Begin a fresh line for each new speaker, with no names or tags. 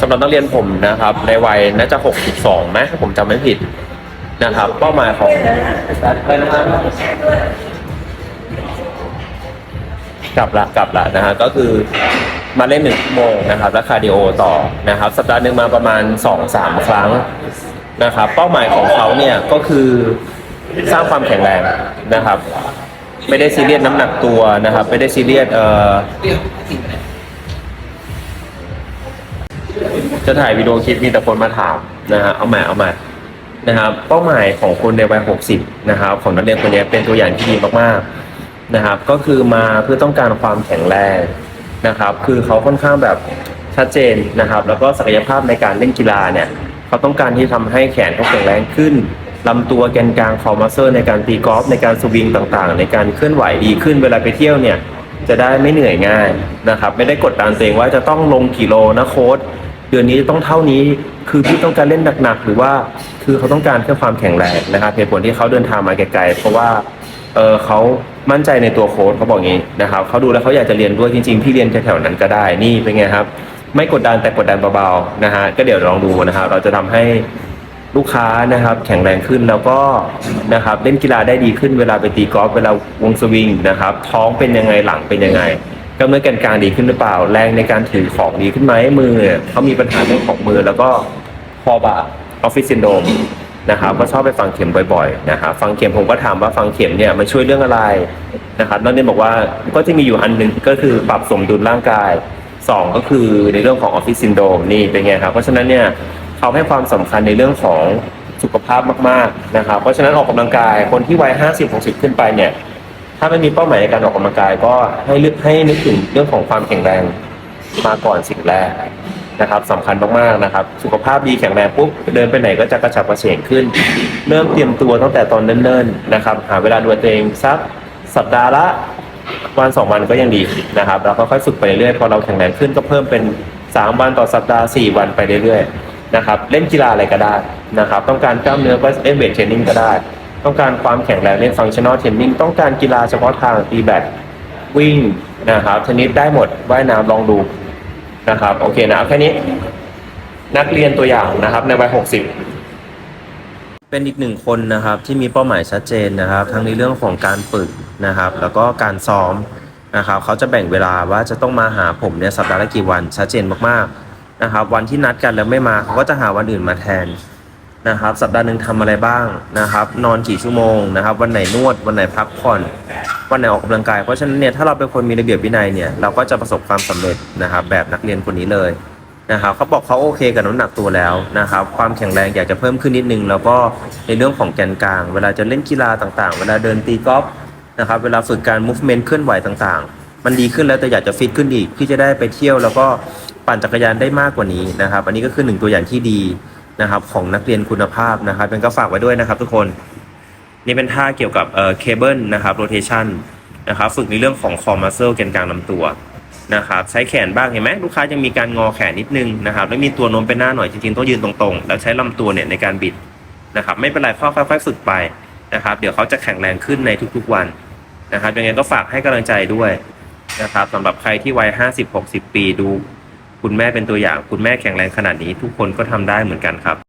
สำหรับนักเรียนผมนะครับ ในวัยน่าจะ62ไหมถ้าผมจำไม่ผิดนะครับ เป้าหมายของอะไรนะครับกลับละกลับละนะฮะก็คือมาเล่นหนึ่งชั่วโมงนะครับแล้วคาร์ดิโอต่อนะครับ สัปดาห์หนึ่งมาประมาณ 2-3 ครั้งนะครับ เป้าหมายของเขาเนี่ยก็คือสร้างความแข็งแรงนะครับ ไม่ได้ซีเรียสน้ำหนักตัวนะครับ ไม่ได้ซีเรียสเอ่อ จะถ่ายวิดีโอคลิปมีแต่คนมาถามนะฮะเอาใหม่เอาใหม่นะครับ เป้าหมายของคนในวัย 60 นะครับ ของนักเรียนคนนี้เป็นตัวอย่างที่ดีมากๆนะครับ ก็คือมาเพื่อต้องการความแข็งแรงนะครับ คือเขาค่อนข้างแบบชัดเจนนะครับ แล้วก็ศักยภาพในการเล่นกีฬาเนี่ยเขาต้องการที่ทำให้แขนเขาแข็งแรงขึ้นลำตัวแกนกลางคอมัสเซอร์ในการตีกอล์ฟในการสวิงต่างๆ ในการเคลื่อนไหวดีขึ้นเวลาไปเที่ยวเนี่ยจะได้ไม่เหนื่อยง่ายนะครับ ไม่ได้กดดันตัวเองว่าจะต้องลงกิโลนะโค้ด เดือนนี้ต้องเท่านี้คือพี่ต้องการเล่นหนักๆหรือว่าคือเขาต้องการเพื่อความแข็งแรงนะครับเหตุผลที่เขาเดินทางมาไกลๆเพราะว่าเออเขามั่นใจในตัวโค้ดเขาบอกงี้นะครับเขาดูแล้วเขาอยากจะเรียนด้วยจริงๆพี่เรียนแถวๆนั้นก็ได้นี่เป็นไงครับ ไม่กดดันแต่กดดันเบาๆนะฮะก็เดี๋ยวลองดูนะครับเราจะทำให้ลูกค้านะครับแข็งแรงขึ้นแล้วก็นะครับเล่นกีฬาได้ดีขึ้นเวลาไปตีกอล์ฟเวลาวงสวิงนะครับท้องเป็นยังไงหลังเป็นยังไง กล้ามเนื้อแกนกลางดีขึ้นหรือเปล่า แรงในการถือของดีขึ้นไหมมือเขามีปัญหาเรื่องของมือ แล้วก็คอบ่าออฟฟิศซินโดมนะครับก็ชอบไปฟังเข็มบ่อยๆนะครับฟังเข็มผมก็ถามว่าฟังเข็มเนี่ยมันช่วยเรื่องอะไรนะครับนักเรียนบอกว่าก็จะมีอยู่อันหนึ่งก็คือปรับสมดุลร่างกายสองก็คือในเรื่องของออฟฟิศซินโดมนี่เป็นไงครับเพราะฉะนั้นเนี่ยเขาให้ความสำคัญในเรื่องของสุขภาพมากๆนะครับเพราะฉะนั้นออกกำลังกายคนที่วัย50 60 ขึ้นไปเนี่ย ถ้าไม่มีเป้าหมายในการออกกำลังกายก็ให้ลึกให้นึกถึงเรื่องของความแข็งแรงมาก่อนสิ่งแรกนะครับสำคัญมากๆนะครับ สุขภาพดีแข็งแรงปุ๊บเดินไปไหนก็จะกระฉับกระเฉงขึ้น เริ่มเตรียมตัวตั้งแต่ตอนเนิ่นๆนะครับ หาเวลาดูตัวเองสักสัปดาห์ละวันสองวันก็ยังดีนะครับแล้วก็ค่อยฝึกไปเรื่อยๆพอเราแข็งแรงขึ้นก็เพิ่มเป็น 3 วันต่อสัปดาห์ 4 วันไปเรื่อยๆนะครับเล่นกีฬาอะไรก็ได้นะครับ ต้องการกล้ามเนื้อก็เล่นเวทเทรนนิ่งก็ได้ ต้องการความแข็งแรงเล่นฟังชั่นอลเทนนิ่งต้องการกีฬาเฉพาะทางตีแบดวิ่งนะครับเทนนิสได้หมดว่ายน้ำลองดูนะครับโอเคนะแค่นี้นักเรียนตัวอย่างนะครับในวัย 60 เป็นอีกหนึ่งคนนะครับที่มีเป้าหมายชัดเจนนะครับ ทั้งในเรื่องของการฝึกนะครับ แล้วก็การซ้อมนะครับเขาจะแบ่งเวลาว่าจะต้องมาหาผมเนี่ยสัปดาห์ละกี่วันชัดเจนมากๆนะครับ วันที่นัดกันแล้วไม่มาเขาก็จะหาวันอื่นมาแทน นะครับ สัปดาห์หนึ่งทำอะไรบ้างนะครับ นอนกี่ชั่วโมงนะครับ วันไหนนวด วันไหนพักผ่อน วันไหนออกกำลังกาย เพราะฉะนั้นเนี่ยถ้าเราเป็นคนมีระเบียบวินัยเนี่ยเราก็จะประสบความสำเร็จนะครับ แบบนักเรียนคนนี้เลยนะครับเขาบอกเขาโอเคกับน้ำหนักตัวแล้วนะครับ ความแข็งแรงอยากจะเพิ่มขึ้นนิดนึง แล้วก็ในเรื่องของแกนกลาง เวลาจะเล่นกีฬาต่างๆ เวลาเดินตีกอล์ฟนะครับ เวลาฝึกการ movement เคลื่อนไหวต่างๆ มันดีขึ้นแล้วแต่อยากจะฟิตขึ้นอีกที่จะได้ไปเที่ยว แล้วก็ปั่นจักรยานได้มากกว่านี้นะครับ อันนี้ก็คือหนึ่งตัวอย่างที่ดี นะครับของนักเรียนคุณภาพนะครับเป็นก็ฝากไว้ด้วยนะครับทุกคน นี่เป็นท่าเกี่ยวกับเอ่อเคเบิลนะครับโรเทชันนะครับฝึกในเรื่องของคอมัสเซลแกนกลางลำตัวนะครับใช้แขนบ้างเห็นไหมลูกค้ายังมีการงอแขนนิดนึงนะครับแล้วมีตัวโน้มไปหน้าหน่อยจริงๆต้องยืนตรงๆ แล้วใช้ลำตัวเนี่ยในการบิดนะครับไม่เป็นไรค่อยๆฝึกไปนะครับเดี๋ยวเขาจะแข็งแรงขึ้นในทุกๆวันนะครับยังไงก็ฝากให้กำลังใจด้วยนะครับสำหรับใครที่วัย 50-60 ปีดู คุณแม่เป็นตัวอย่าง คุณแม่แข็งแรงขนาดนี้ทุกคนก็ทำได้เหมือนกันครับ